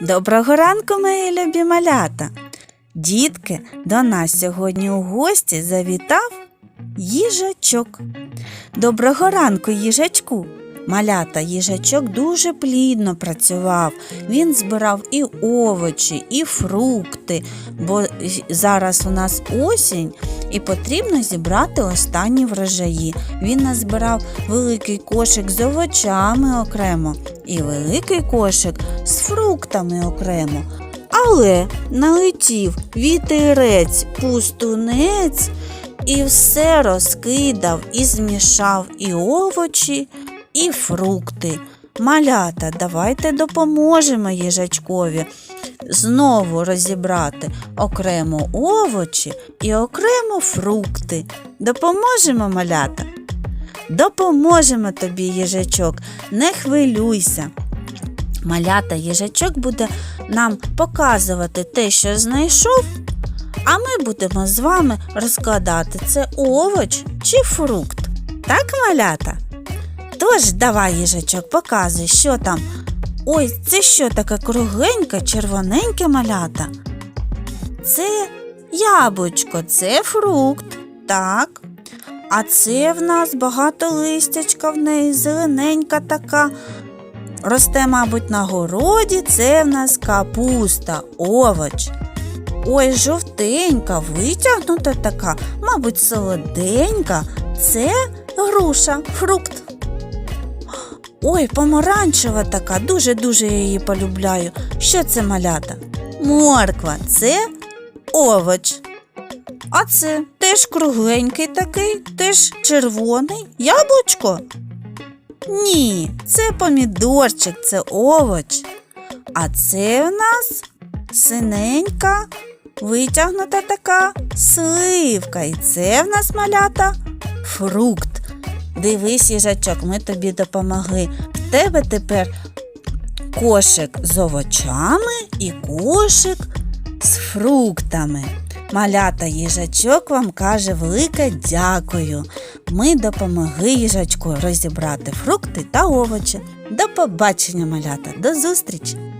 Доброго ранку, мої любі малята. Дітки, до нас сьогодні у гості завітав їжачок. Доброго ранку, їжачку. Малята їжачок дуже плідно працював. Він збирав і овочі, і фрукти, бо зараз у нас осінь і потрібно зібрати останні врожаї. Він назбирав великий кошик з овочами окремо і великий кошик з фруктами окремо. Але налетів вітерець, пустунець і все розкидав і змішав і овочі, і фрукти. Малята, давайте допоможемо їжачкові знову розібрати окремо овочі і окремо фрукти. Допоможемо малята? Допоможемо тобі, їжачок, не хвилюйся. Малята їжачок буде нам показувати те, що знайшов, а ми будемо з вами розкладати, це овоч чи фрукт. Так, малята? Тож, давай, їжачок, показуй, що там. Ой, це що таке кругленьке, червоненьке малята? Це яблучко, це фрукт, так. А це в нас багато листячка в неї, зелененька така. Росте, мабуть, на городі, це в нас капуста, овоч. Ой, жовтенька, витягнута така, мабуть, солоденька. Це груша, фрукт. Ой, помаранчева така, дуже-дуже я її полюбляю. Що це малята? Морква, це овоч. А це теж кругленький такий, теж червоний. Яблучко? Ні, це помідорчик, це овоч. А це в нас синенька, витягнута така сливка. І це в нас малята фрукт. Дивись, їжачок, ми тобі допомогли. В тебе тепер кошик з овочами і кошик з фруктами. Малята їжачок вам каже велике дякую. Ми допомогли їжачку розібрати фрукти та овочі. До побачення, малята, до зустрічі!